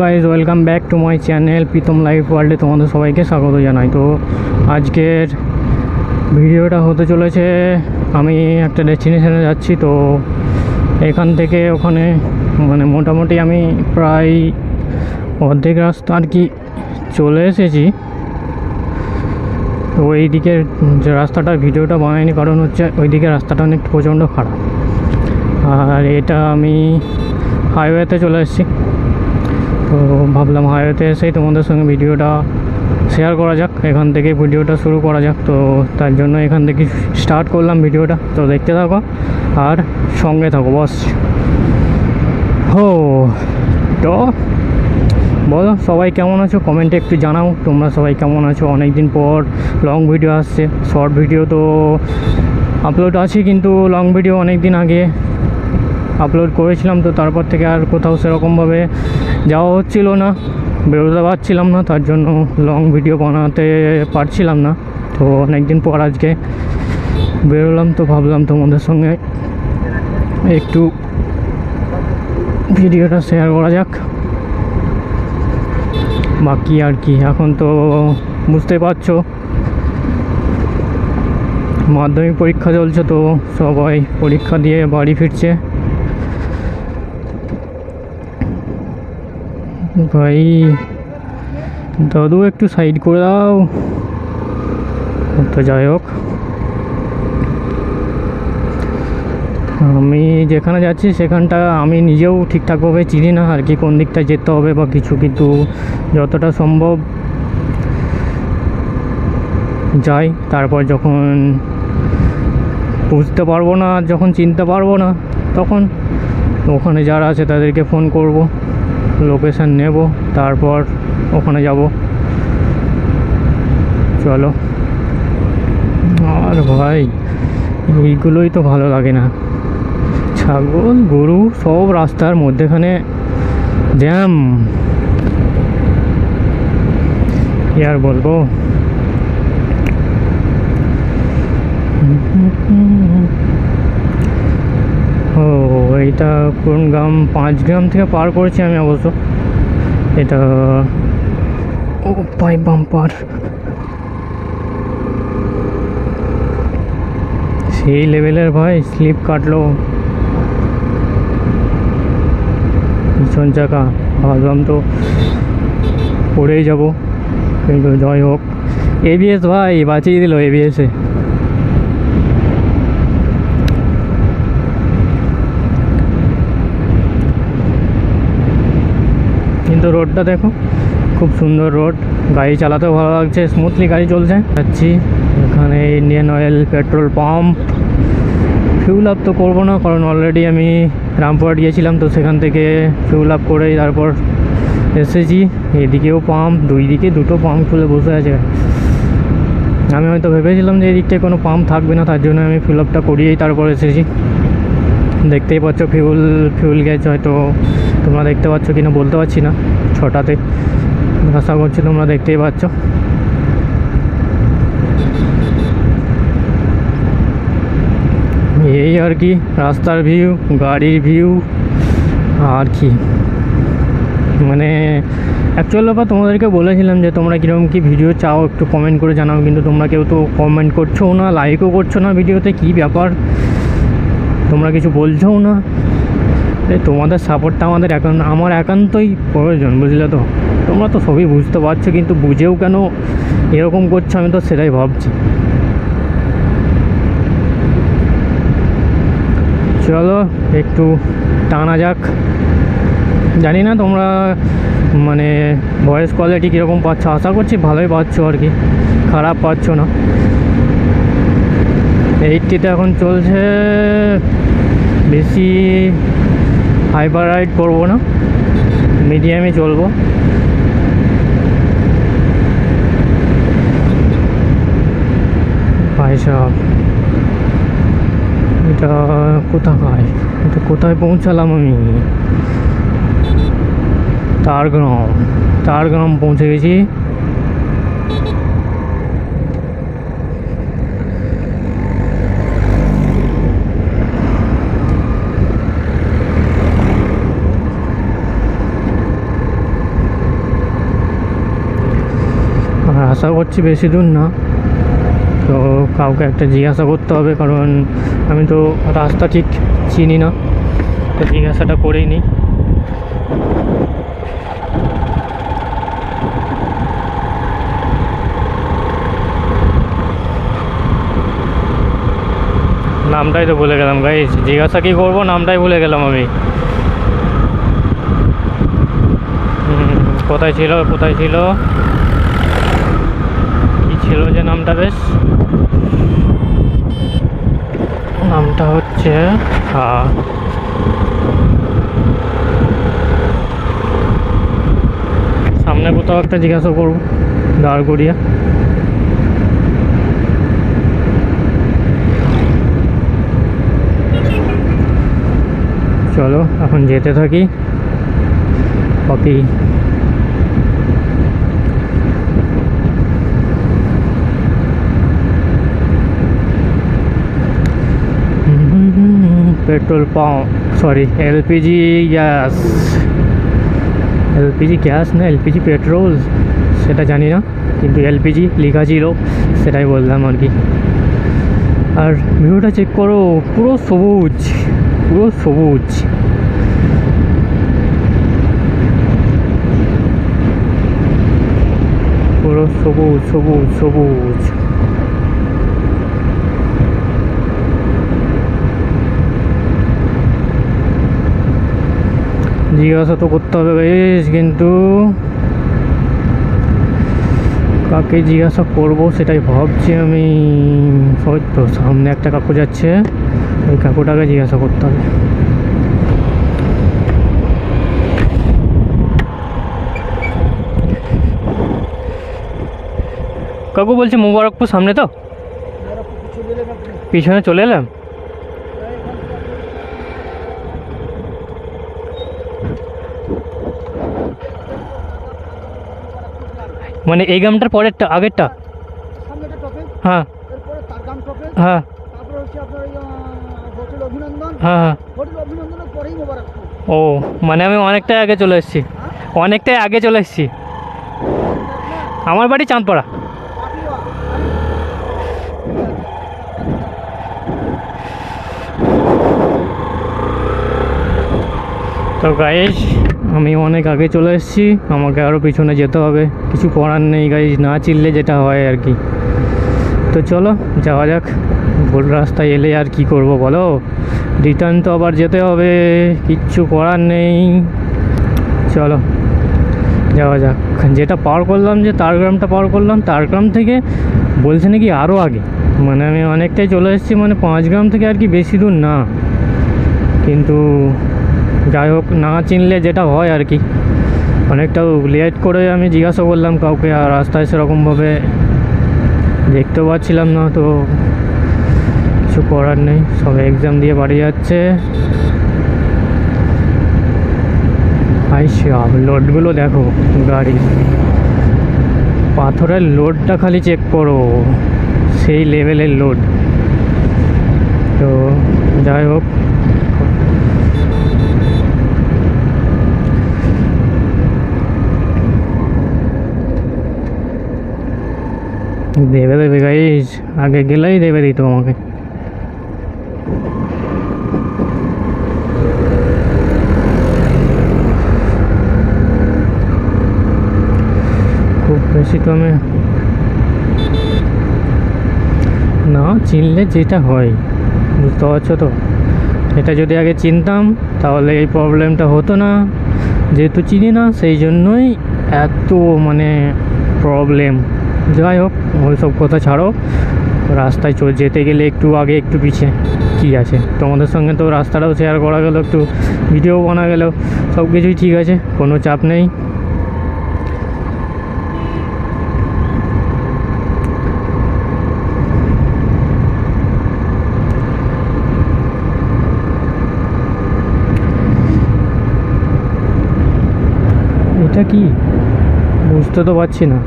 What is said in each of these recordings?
Guys welcome back to my channel Pritam life ওয়ার্ল্ডে তোমাদের সবাইকে স্বাগত জানাই। তো আজকের ভিডিওটা হতে চলেছে, আমি একটা ডেস্টিনেশনে যাচ্ছি, তো এখান থেকে ওখানে মানে মোটামুটি আমি প্রায় অর্ধেক রাস্তা আর কি চলে এসেছি। তো ওই দিকের যে রাস্তাটার ভিডিওটা বানায়নি কারণ হচ্ছে ওই দিকের রাস্তাটা অনেক প্রচণ্ড খারাপ। আর এটা আমি হাইওয়েতে চলে এসেছি। তো ভাবলাম হাইওয়েতে এসেই তোমাদের সঙ্গে ভিডিওটা শেয়ার করা যাক। এখান থেকে ভিডিওটা শুরু করা যাক। তো তার জন্য এখান থেকে স্টার্ট করলাম ভিডিওটা। তো দেখতে থাকো আর সঙ্গে থাকো, বস। হো, তো বলো, সবাই কেমন আছো? কমেন্টে একটু জানাও। তোমরা সবাই কেমন আছো? অনেক দিন পর লং ভিডিও আসছে। শর্ট ভিডিও তো আপলোড আছে কিন্তু লং ভিডিও অনেক দিন আগে। আপলোড করেছিলাম, তো তারপর থেকে আর কোথাও সেরকমভাবে যাওয়া হচ্ছিল না, বেরোতে পারছিলাম না, তার জন্য লং ভিডিও বানাতে পারছিলাম না। তো অনেক দিন পর আজকে বেরোলাম, তো ভাবলাম তোমাদের সঙ্গে একটু ভিডিওটা শেয়ার করা যাক। বাকি আর কি, এখন তো বুঝতে পারছ। মাধ্যমিক পরীক্ষা চলছে, তো সবাই পরীক্ষা দিয়ে বাড়ি ফিরছে। ভাই, দাদু একটু সাইড করে দাও। তো যাই হোক। আমি যেখানে যাচ্ছি, সেখানটা আমি নিজেও ঠিকঠাকভাবে চিনি না, আর কি কোন দিকটা যেতে হবে বা কিছু কিন্তু যতটা সম্ভব। যাই, তারপর যখন বুঝতে পারব না, যখন চিনতে পারব না, তখন ওখানে যারা আছে তাদেরকে ফোন করব। লোকেশান নেব, তারপর ওখানে যাব। চলো। আর ভাই, এইগুলোই তো ভালো লাগে না। ছাগল, গরু, সব রাস্তার মধ্যেখানে জ্যাম। কি আর বলব? ও। এইটা কোন গ্রাম? পাঁচ গ্রাম থেকে পার করেছি আমি অবশ্য। এটা ও পাই বাম্পার। সেই লেভেলের ভাই স্লিপ কাটলো। পিছন চাকা। ভাবলাম তো পড়েই যাব। কিন্তু জয় হোক এবিএস ভাই বাঁচিয়ে দিল এবিএসে কিন্তু রোডটা দেখো, খুব সুন্দর রোড। গাড়ি চালাতেও ভালো লাগছে স্মুথলি গাড়ি চলছে। যাচ্ছি, এখানে Indian oil petrol pump fuel up তো করব না, কারণ অলরেডি আমি রামপুরহাট গিয়েছিলাম, তো সেখান থেকে ফিউল আপ করেই তারপর এসেছি। এদিকেও পাম্প দুই দিকে দুটো পাম্প খুলে বসে আছে। আমি হয়তো ভেবেছিলাম যে এই দিকটায় কোনো পাম্প থাকবে না, তার জন্য আমি ফিল আপটা করিয়েই তারপর এসেছি। দেখতেই পাচ্ছ ফিউল ফিউল গ্যাস হয়তো তোমরা দেখতে পাচ্ছ কিনা বলতে পারছি না। ছটাতে আশা করছি তোমরা দেখতেই পাচ্ছ। এই আর কি, রাস্তার ভিউ গাড়ির ভিউ আর কি। মানে অ্যাকচুয়াল ব্যাপার তোমাদেরকে বলেছিলাম যে তোমরা কীরকম কী ভিডিও চাও, একটু কমেন্ট করে জানাও, কিন্তু তোমরা কেউ তো কমেন্ট করছ না লাইকও করছ না ভিডিওতে কী ব্যাপার? তোমরা কিছু বলছোও না। তোমাদের সাপোর্টটা আমাদের এখন, আমার একান্তই প্রয়োজন, বুঝলে তো? তোমরা তো সবই বুঝতে পারছ, কিন্তু বুঝেও কেন এরকম করছ, আমি তো সেটাই ভাবছি। চলো, একটু টানা যাক। জানি না তোমরা মানে ভয়েস কোয়ালিটি কীরকম পাচ্ছ, আশা করছি ভালোই পাচ্ছ আর কি, খারাপ পাচ্ছ না। এইটটিতে এখন চলছে, বেশি হাইপার রাইড করব না। মিডিয়ামে চলবো। ভাই সাহেব, এটা কোথায় এটা কোথায় পৌঁছালাম আমি? তারগ্রাম তারগ্রাম পৌঁছে গেছি আশা করছি বেশি দূর না। তো কাউকে একটা জিজ্ঞাসা করতে হবে, কারণ আমি তো রাস্তা ঠিক চিনি না। তো জিজ্ঞাসাটা করেই নিই। নামটাই তো ভুলে গেলাম গাইস জিজ্ঞাসা কি করব, নামটাই ভুলে গেলাম আমি। কোথায় ছিল কোথায় ছিল? ছিল যে নামটা বেশ। নামটা হচ্ছে সামনে কোথাও একটা জিজ্ঞাসা করব দাঁড় করিয়া। চলো, এখন যেতে থাকি। বাকি petrol pump sorry LPG gas LPG gas না এলপিজি পেট্রোল সেটা জানি না, কিন্তু এলপিজি লেখা ছিল, সেটাই বললাম আর কি। আর ভিউটা চেক করো, পুরো সবুজ পুরো সবুজ। পুরো সবুজ সবুজ সবুজ। জিজ্ঞাসা তো করতে হবে বেশ কিন্তু কাকে জিজ্ঞাসা করব সেটাই ভাবছি আমি। ওই তো সামনে একটা কাকু যাচ্ছে ওই কাকুটাকে জিজ্ঞাসা করতে হবে। কাকু বলছি মুবারকপুর সামনে তো? পিছনে চলে এলাম? মানে এই গ্রামটার পরেরটা আগেরটা? হ্যাঁ। হ্যাঁ। হ্যাঁ হ্যাঁ। মোবারকপুর ও মানে আমি অনেকটাই আগে চলে এসেছি। অনেকটাই আগে চলে এসেছি। আমার বাড়ি চাঁদপাড়া। তো গাইজ আমি অনেক আগে চলে এসেছি, আমাকে আরও পিছনে যেতে হবে। কিছু করার নেই গাইজ না চিনলে যেটা হয় আর কি। তো চলো, যাওয়া যাক। ভুল রাস্তায় এলে আর কি করব বলো? রিটার্ন তো আবার যেতে হবে, কিচ্ছু করার নেই। চলো, যাওয়া যাক। যেটা পার করলাম যে তারগ্রামটা পার করলাম তারগ্রাম থেকে বলছে নাকি আরও আগে। মানে আমি অনেকটাই চলে এসেছি মানে পাঁচ গ্রাম থেকে আর কি বেশি দূর না। কিন্তু যাই হোক না চিনলে যেটা হয় আর কি। অনেকটা লেট করে আমি জিজ্ঞাসা করলাম কাউকে, আর রাস্তায় সেরকমভাবে দেখতেও পাচ্ছিলাম না, তো কিছু করার নেই। সব এক্সাম দিয়ে বাড়ি যাচ্ছে। লোডগুলো দেখো, গাড়ি। পাথরের লোডটা খালি চেক করো, সেই লেভেলের লোড তো যাই হোক দেবে দেবে গাইজ আগে গেলেই দেবে দিত আমাকে। খুব বেশি তো আমি না, চিনলে যেটা হয়, বুঝতে পারছ তো? এটা যদি আগে চিনতাম, তাহলে এই প্রবলেমটা হতো না। যেহেতু চিনি না, সেই জন্যই এত মানে প্রবলেম যাই হোক, ওই সব কথা ছাড়ো। রাস্তায় চল, যেতে গেলে একটু আগে একটু পিছে। কী আছে? তোমাদের সঙ্গে তো রাস্তাটাও শেয়ার করা গেলো, একটু ভিডিও বানা গেল। সব কিছুই ঠিক আছে, কোনো চাপ নেই। এটা কি? বুঝতে তো পারছি না।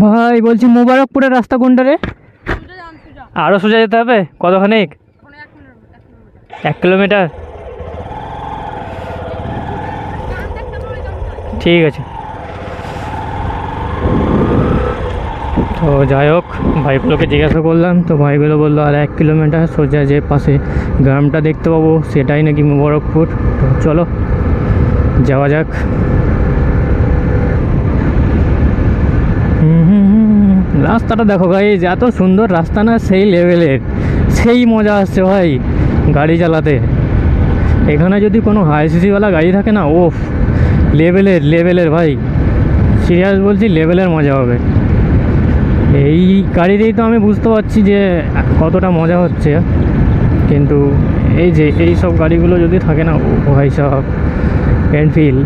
ভাই, বলছি মোবারকপুরের রাস্তা কোনটা রে? আরও সোজা যেতে হবে? কতখানি এক কিলোমিটার। ঠিক আছে। তো যাই হোক, ভাইগুলোকে জিজ্ঞাসা করলাম, তো ভাইগুলো বলল, আর, এক কিলোমিটার সোজা যে পাশে গ্রামটা দেখতে পাবো, সেটাই নাকি মুবারকপুর? তো চলো, যাওয়া যাক। রাস্তাটা দেখো ভাই এত সুন্দর রাস্তা না, সেই লেভেলের সেই মজা আসছে ভাই, গাড়ি চালাতে। এখানে যদি কোনো হাই সিসিওয়ালা গাড়ি থাকে না, ওফ লেভেলের লেভেলের ভাই। সিরিয়াস বলছি লেভেলের মজা হবে। এই গাড়িতেই তো আমি বুঝতে পারছি যে কতটা মজা হচ্ছে। কিন্তু এই যে, এই সব গাড়িগুলো যদি থাকে না, ও ভাই সব এনফিল্ড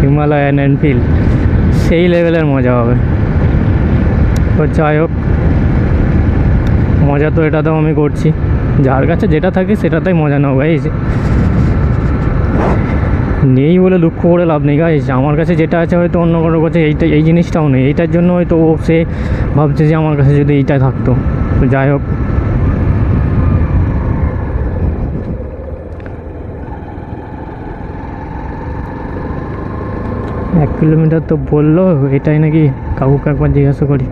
হিমালয়ান এনফিল্ড সেই লেভেলের মজা হবে। তো যাই হোক, মজা তো এটাতেও আমি করছি। যার কাছে যেটা থাকে সেটাতেই মজা নাও গাইজ নেই বলে দুঃখ করে লাভ নেই গাইজ আমার কাছে যেটা আছে হয়তো অন্য কারোর কাছে এইটা এই জিনিসটাও নেই। এইটার জন্য হয়তো ও সে ভাবছে যে আমার কাছে যদি এইটা থাকতো। তো যাই হোক এক কিলোমিটার তো বলল, এটাই নাকি কাকুকে একবার জিজ্ঞাসা করি।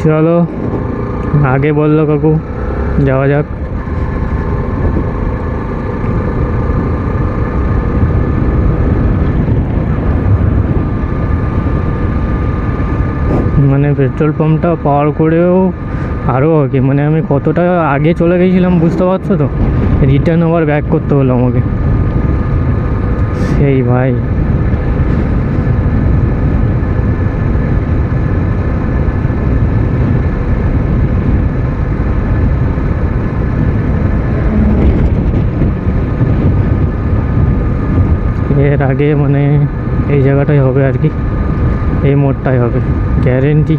চলো, আগে বলল কাকু, যাওয়া যাক। মানে পেট্রোল পাম্পটা পাওয়ার করেও আরও আগে মানে আমি কতটা আগে চলে গেছিলাম বুঝতে পারছ তো? রিটার্ন আবার ব্যাক করতে হলো আমাকে। সেই ভাই। এর আগে মানে এই জায়গাটাই হবে আর কি। এই মোড়টাই হবে। গ্যারেন্টি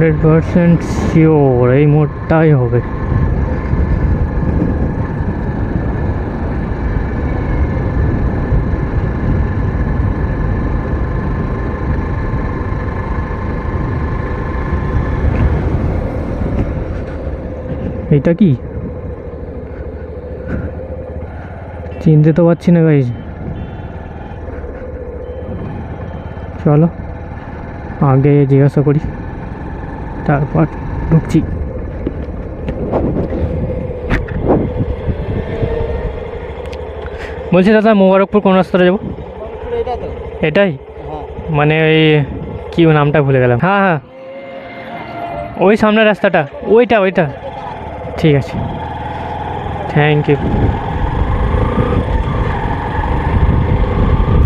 হান্ড্রেড পারসেন্ট শিওর, এই মোড়টাই হবে। এটা কি? চিনতে তো পারছি না গাইজ চলো, আগে জিজ্ঞাসা করি। তারপর ঢুকছি। বলছি, দাদা, মোবারকপুর কোন রাস্তাটা যাব? এটাই? মানে ওই কি নামটা ভুলে গেলাম। হ্যাঁ হ্যাঁ। ওই সামনের রাস্তাটা। ওইটা ওইটা। ঠিক আছে। থ্যাংক ইউ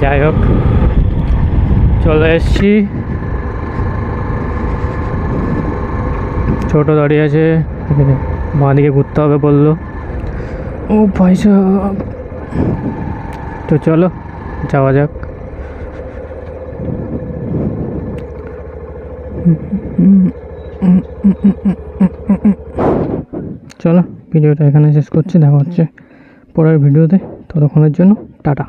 যাই হোক, চলে এসছি। ছোটো দাঁড়িয়ে আছে। বাঁ দিকে ঘুরতে হবে বলল। ও পয়সা তো চলো যাওয়া যাক। চলো ভিডিওটা এখানে শেষ করছি। দেখা হচ্ছে পরের ভিডিওতে। ততক্ষণের জন্য টাটা।